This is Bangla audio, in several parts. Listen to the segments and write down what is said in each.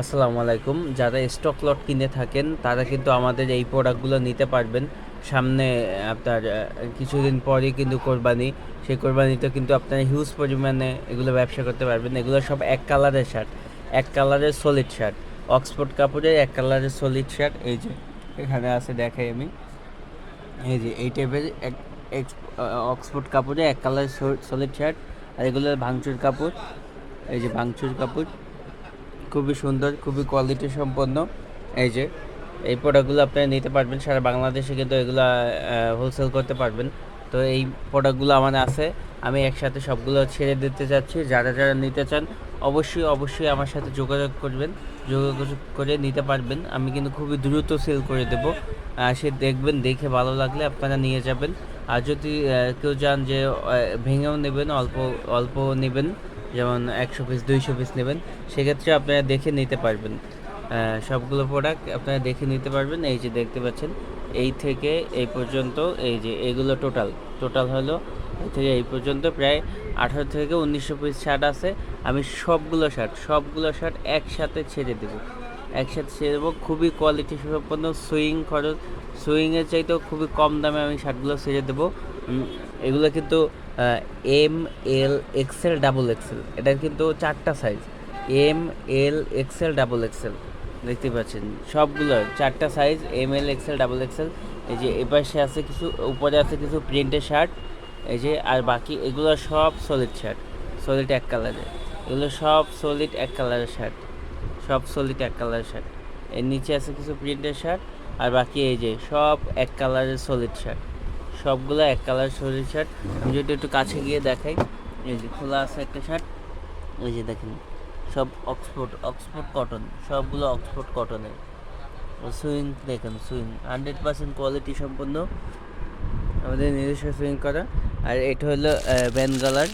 আসসালামু আলাইকুম। যারা স্টক লট কিনে থাকেন, তারা কিন্তু আমাদের এই প্রোডাক্টগুলো নিতে পারবেন। সামনে আপনার কিছুদিন পরে কিন্তু কোরবানি। সেই কোরবানিতে কিন্তু আপনারা হিউজ পরিমাণে এগুলো ব্যবসা করতে পারবেন। এগুলো সব এক কালারের শার্ট এক কালারের সলিড শার্ট অক্সফোর্ড কাপড়ের এক কালারের সলিড শার্ট এই যে, এখানে আছে দেখাই আমি। এই যে, এই টাইপের এক অক্সফোর্ড কাপড়ে এক কালারের সলিড শার্ট আর এগুলো ভাঙচুর কাপড়। এই যে, ভাঙচুর কাপড়। খুবই সুন্দর, খুবই কোয়ালিটি সম্পন্ন। এই যে, এই প্রোডাক্টগুলো আপনারা নিতে পারবেন, সারা বাংলাদেশে কিন্তু এগুলো হোলসেল করতে পারবেন। তো এই প্রোডাক্টগুলো আমার আছে, আমি একসাথে সবগুলো ছেড়ে দিতে চাচ্ছি, যারা যারা নিতে চান, অবশ্যই অবশ্যই আমার সাথে যোগাযোগ করবেন, যোগাযোগ করে নিতে পারবেন। আমি কিন্তু খুবই দ্রুত সেল করে দেব। সে দেখবেন, দেখে ভালো লাগলে আপনারা নিয়ে যাবেন। আর যদি কেউ চান যে ভেঙেও নেবেন, অল্প অল্প নেবেন যেমন একশো পিস দুইশো পিস নেবেন, সেক্ষেত্রে আপনারা দেখে নিতে পারবেন। সবগুলো প্রোডাক্ট আপনারা দেখে নিতে পারবেন। এই যে দেখতে পাচ্ছেন, এই থেকে এই পর্যন্ত, এই যে এগুলো টোটাল টোটাল হলো এই থেকে এই পর্যন্ত প্রায় আঠারো থেকে উনিশশো পিস শার্ট আছে। আমি সবগুলো শার্ট সবগুলো শার্ট একসাথে ছেড়ে দেবো। একসাথে ছেড়ে দেবো, খুবই কোয়ালিটি সম্পন্ন সুইং খরচ সুইংয়ের চাইতেও খুবই কম দামে আমি শার্টগুলো ছেড়ে দেবো। এগুলো কিন্তু M L XL double XL এটার কিন্তু চারটা size M L XL double XL দেখতে পাচ্ছেন? সবগুলো চারটা size M L XL double XL এই যে এপাশে আছে কিছু, উপরে আছে কিছু প্রিন্টের শার্ট এই যে, আর বাকি এগুলো সব সলিড শার্ট সলিড এক কালারের এগুলো সব সলিড এক কালারের শার্ট সব সলিড এক কালারের শার্ট এর নিচে আছে কিছু প্রিন্টের শার্ট আর বাকি এই যে সব এক কালারের সলিড শার্ট সবগুলো এক কালার সলিড শার্ট। আমি যদি একটু কাছে গিয়ে দেখাই, এই যে খোলা আছে একটা শার্ট, এই যে দেখেন, সব অক্সফোর্ড অক্সফোর্ড কটন, সবগুলো অক্সফোর্ড কটনের। সুইং দেখেন, সুইং, হান্ড্রেড পার্সেন্ট কোয়ালিটি সম্পন্ন। আমাদের নিজস্ব সুইং করা। আর এটা হলো ব্যানগালার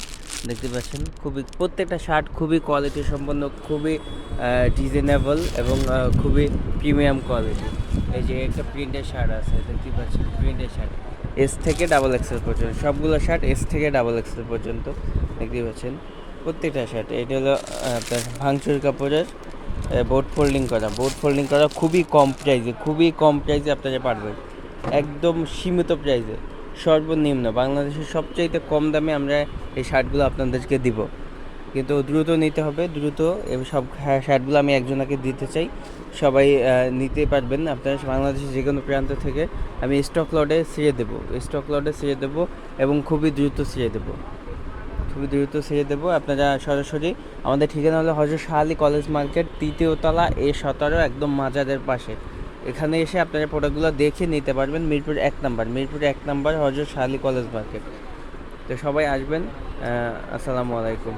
দেখতে পাচ্ছেন, খুবই, প্রত্যেকটা শার্ট খুবই কোয়ালিটি সম্পন্ন, খুবই ডিজাইনেবল এবং খুবই প্রিমিয়াম কোয়ালিটি এই যে একটা প্রিন্টের শার্ট আছে, দেখতে পাচ্ছেন প্রিন্টের শার্ট। এস থেকে ডাবল এক্সেল পর্যন্ত, সবগুলো শার্ট এস থেকে ডাবল এক্সেল পর্যন্ত দেখতে পাচ্ছেন। প্রত্যেকটা শার্ট এটা হলো আপনার ভাঙচুর কাপড়ের বোর্ড ফোল্ডিং করা। বোর্ড ফোল্ডিং করা খুবই কম প্রাইজে খুবই কম প্রাইসে আপনারা পারবেন। একদম সীমিত প্রাইসে সর্বনিম্ন, বাংলাদেশের সবচাইতে কম দামে আমরা এই শার্টগুলো আপনাদেরকে দিব। কিন্তু দ্রুত নিতে হবে, দ্রুত। সব শার্টগুলো আমি একজনকে দিতে চাই। সবাই নিতে পারবেন আপনারা বাংলাদেশের যে কোনো প্রান্ত থেকে আমি স্টক লটে ছিঁড়ে দেবো। স্টক লটে ছিঁড়ে দেবো এবং খুবই দ্রুত ছিঁড়ে দেবো। খুবই দ্রুত ছেড়ে দেবো। আপনারা সরাসরি আমাদের ঠিকানা হলো হজরত শাহ কলেজ মার্কেট, তৃতীয় তলা এ সতেরো, একদম মাজারের পাশে। এখানে এসে আপনারা প্রোডাক্টগুলো দেখে নিতে পারবেন। মিরপুর এক নাম্বার। মিরপুর এক নাম্বার হজরত শাহ কলেজ মার্কেট। তো সবাই আসবেন। আসসালামু আলাইকুম।